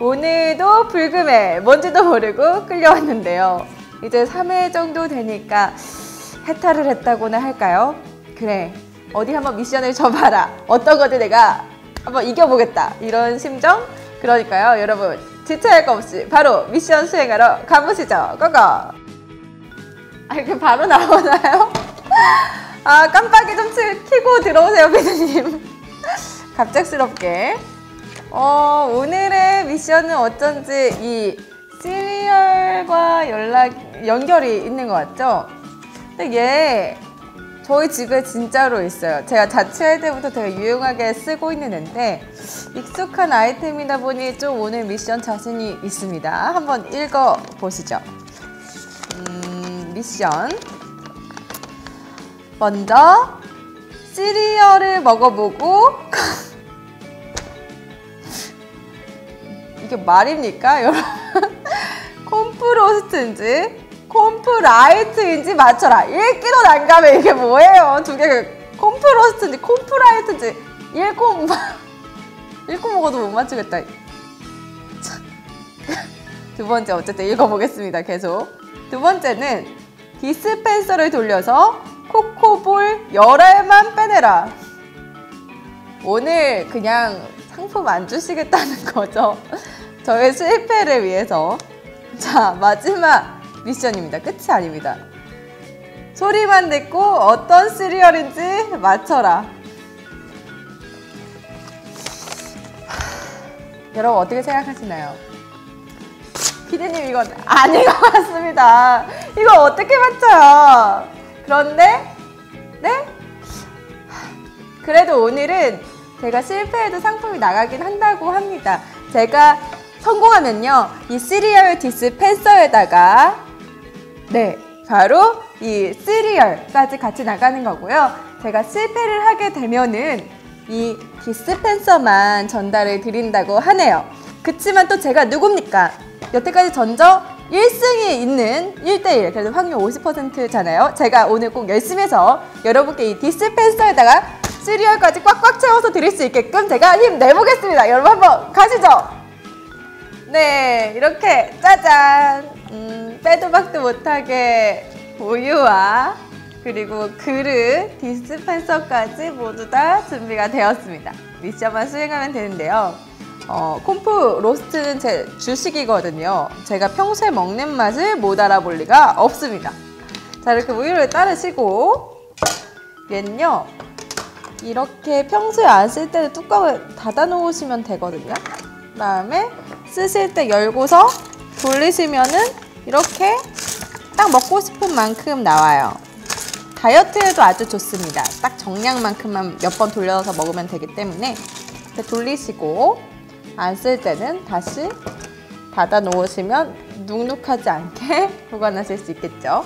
오늘도 불금에 뭔지도 모르고 끌려왔는데요. 이제 3회 정도 되니까 해탈을 했다고나 할까요? 그래, 어디 한번 미션을 줘봐라. 어떤 거지 내가 한번 이겨보겠다. 이런 심정? 그러니까요, 여러분. 지체할 거 없이 바로 미션 수행하러 가보시죠. 고고! 아, 이렇게 바로 나오나요? 아, 깜빡이 좀 켜고 들어오세요, 피디님. 갑작스럽게. 어, 오늘의 미션은 어쩐지 이 시리얼과 연락, 연결이 있는 것 같죠? 근데 얘 저희 집에 진짜로 있어요. 제가 자취할 때부터 되게 유용하게 쓰고 있는 앤데 익숙한 아이템이다 보니 좀 오늘 미션 자신이 있습니다. 한번 읽어 보시죠. 음, 미션. 먼저 시리얼을 먹어보고 이게 말입니까, 여러분? 콤프로스트인지 콤프라이트인지 맞춰라. 읽기도 난감해. 이게 뭐예요? 두 개, 콤프로스트인지 콤프라이트인지 읽고, 읽고 먹어도 못 맞추겠다. 두 번째, 어쨌든 읽어보겠습니다. 계속. 두 번째는 디스펜서를 돌려서 코코볼 열알만 빼내라. 오늘 그냥 상품 안 주시겠다는 거죠. 저의 실패를 위해서. 자, 마지막 미션입니다. 끝이 아닙니다. 소리만 듣고 어떤 시리얼인지 맞춰라. 여러분 어떻게 생각하시나요? 피디님 이건 아닌 것 같습니다. 이거 어떻게 맞춰요? 그런데 네? 그래도 오늘은 제가 실패해도 상품이 나가긴 한다고 합니다. 제가 성공하면요. 이 시리얼 디스펜서에다가 네, 바로 이 시리얼까지 같이 나가는 거고요. 제가 실패를 하게 되면은 이 디스펜서만 전달을 드린다고 하네요. 그치만 또 제가 누굽니까? 여태까지 전적 1승이 있는 1대1 그래도 확률 50%잖아요. 제가 오늘 꼭 열심히 해서 여러분께 이 디스펜서에다가 시리얼까지 꽉꽉 채워서 드릴 수 있게끔 제가 힘내보겠습니다. 여러분 한번 가시죠. 네, 이렇게 짜잔 음, 빼도 박도 못하게 우유와 그리고 그릇, 디스펜서까지 모두 다 준비가 되었습니다. 미션만 수행하면 되는데요. 어, 콤프 로스트는 제 주식이거든요. 제가 평소에 먹는 맛을 못 알아볼 리가 없습니다. 자, 이렇게 우유를 따르시고 얘는요. 이렇게 평소에 안 쓸 때는 뚜껑을 닫아 놓으시면 되거든요. 그 다음에 쓰실 때 열고서 돌리시면은 이렇게 딱 먹고 싶은 만큼 나와요. 다이어트에도 아주 좋습니다. 딱 정량만큼만 몇 번 돌려서 먹으면 되기 때문에 돌리시고 안 쓸 때는 다시 닫아 놓으시면 눅눅하지 않게 보관하실 수 있겠죠.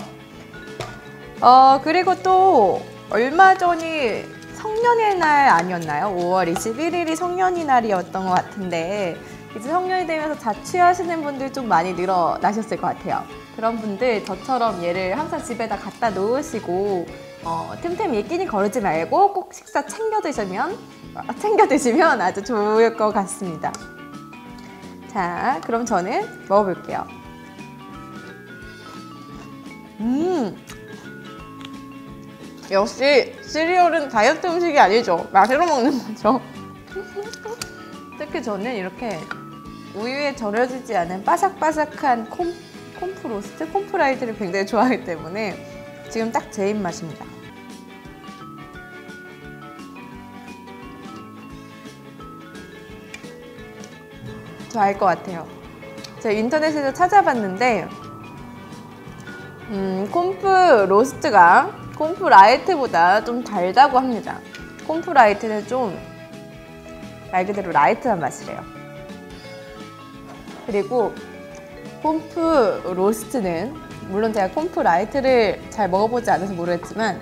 어, 그리고 또 얼마 전이 성년의 날 아니었나요? 5월 21일이 성년의 날이었던 것 같은데 이제 성년이 되면서 자취하시는 분들 좀 많이 늘어나셨을 것 같아요. 그런 분들 저처럼 얘를 항상 집에다 갖다 놓으시고 어, 틈틈이 끼니 거르지 말고 꼭 식사 챙겨 드시면 챙겨 드시면 아주 좋을 것 같습니다. 자, 그럼 저는 먹어볼게요. 음, 역시 시리얼은 다이어트 음식이 아니죠. 맛으로 먹는 거죠. 특히 저는 이렇게 우유에 절여지지 않은 바삭바삭한 콤, 콤프 로스트, 콤프라이트를 굉장히 좋아하기 때문에 지금 딱 제 입맛입니다. 저 알 것 같아요. 제가 인터넷에서 찾아봤는데 음, 콤프 로스트가 콤프 라이트보다 좀 달다고 합니다. 콤프 라이트는 좀 말 그대로 라이트한 맛이래요. 그리고 콤프 로스트는 물론 제가 콤프 라이트를 잘 먹어보지 않아서 모르겠지만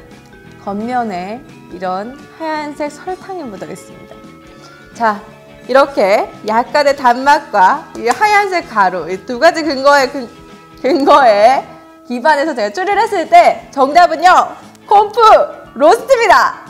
겉면에 이런 하얀색 설탕이 묻어 있습니다. 자, 이렇게 약간의 단맛과 이 하얀색 가루 이 두 가지 근거에 근, 근거에 기반해서 제가 추리를 했을 때 정답은요 콤프 로스트입니다.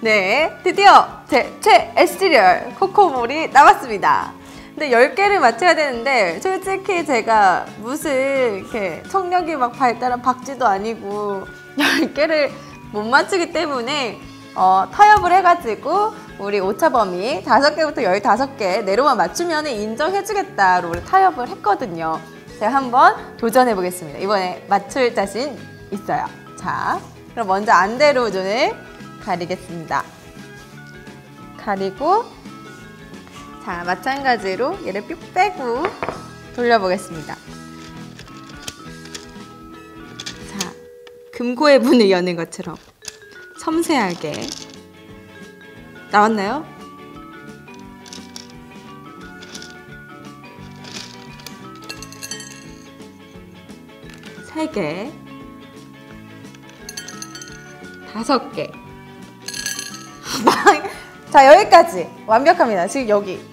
네, 드디어 제 최애 시리얼 코코볼이 나왔습니다. 근데 10개를 맞춰야 되는데 솔직히 제가 무슨 이렇게 청력이 막 발달한 박쥐도 아니고 10개를 못 맞추기 때문에 어, 타협을 해가지고 우리 오차범위 5개부터 15개 내로만 맞추면 인정해주겠다로 타협을 했거든요. 제가 한번 도전해 보겠습니다. 이번에 맞출 자신 있어요. 자, 그럼 먼저 안대로 눈을 가리겠습니다. 가리고 자, 마찬가지로 얘를 뿅 빼고 돌려보겠습니다. 자, 금고의 문을 여는 것처럼 섬세하게 나왔나요? 세 개, 다섯 개. 자, 여기까지. 완벽합니다. 지금 여기.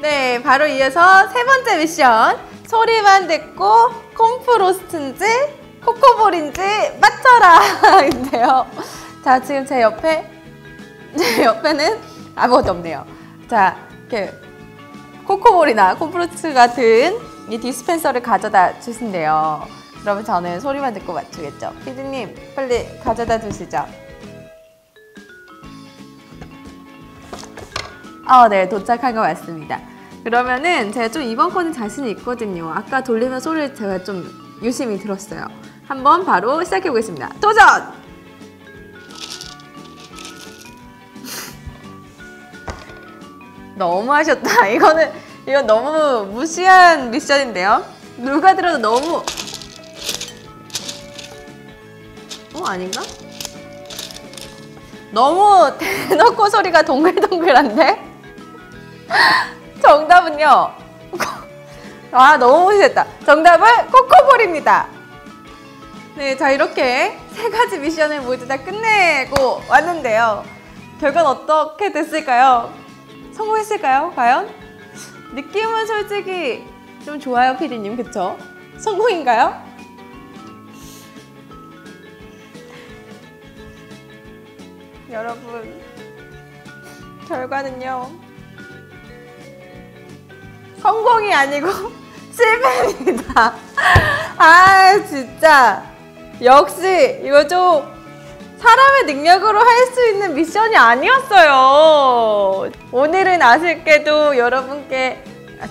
네, 바로 이어서 세 번째 미션. 소리만 듣고 콤프로스트인지 코코볼인지 맞춰라! 인데요. 자, 지금 제 옆에, 제 옆에는 아무것도 없네요. 자, 이렇게 코코볼이나 콤프로스트 같은 이 디스펜서를 가져다 주신대요. 그러면 저는 소리만 듣고 맞추겠죠. 피디님, 빨리 가져다 주시죠. 아, 네, 도착한 것 같습니다. 그러면은 제가 좀 이번 거는 자신이 있거든요. 아까 돌리면 소리를 제가 좀 유심히 들었어요. 한번 바로 시작해 보겠습니다. 도전! 너무 하셨다. 이거는, 이건 너무 무시한 미션인데요. 누가 들어도 너무. 어, 아닌가? 너무 대놓고 소리가 동글동글한데? 정답은요. 아, 너무 무시했다. 정답은 코코볼입니다. 네, 자, 이렇게 세 가지 미션을 모두 다 끝내고 왔는데요. 결과는 어떻게 됐을까요? 성공했을까요? 과연? 느낌은 솔직히 좀 좋아요, 피디님. 그쵸? 성공인가요? 여러분, 결과는요. 성공이 아니고 실패입니다. 아, 진짜. 역시 이거 좀 사람의 능력으로 할 수 있는 미션이 아니었어요. 오늘은 아쉽게도 여러분께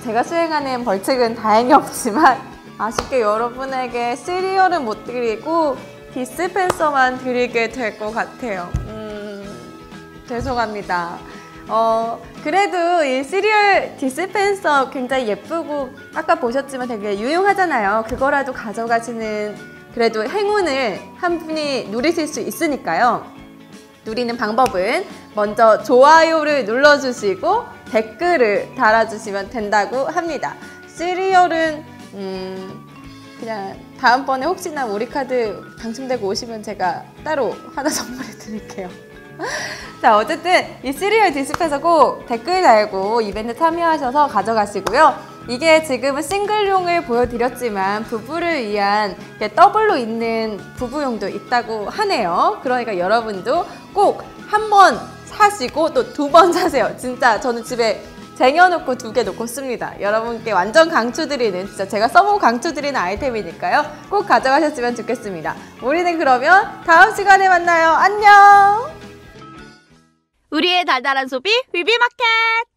제가 수행하는 벌칙은 다행히 없지만 아쉽게 여러분에게 시리얼은 못 드리고 디스펜서만 드리게 될 것 같아요. 음, 죄송합니다. 어, 그래도 이 시리얼 디스펜서 굉장히 예쁘고 아까 보셨지만 되게 유용하잖아요. 그거라도 가져가시는 그래도 행운을 한 분이 누리실 수 있으니까요. 누리는 방법은 먼저 좋아요를 눌러주시고 댓글을 달아주시면 된다고 합니다. 시리얼은 음, 그냥 다음번에 혹시나 우리 카드 당첨되고 오시면 제가 따로 하나 선물해 드릴게요. 자 어쨌든 이 시리얼 디스펜서 꼭 댓글 달고 이벤트 참여하셔서 가져가시고요. 이게 지금은 싱글용을 보여드렸지만 부부를 위한 더블로 있는 부부용도 있다고 하네요. 그러니까 여러분도 꼭 한 번 사시고 또 두 번 사세요. 진짜 저는 집에 쟁여놓고 두 개 놓고 씁니다. 여러분께 완전 강추드리는 진짜 제가 써보고 강추드리는 아이템이니까요. 꼭 가져가셨으면 좋겠습니다. 우리는 그러면 다음 시간에 만나요. 안녕! 우리의 달달한 소비 위비마켓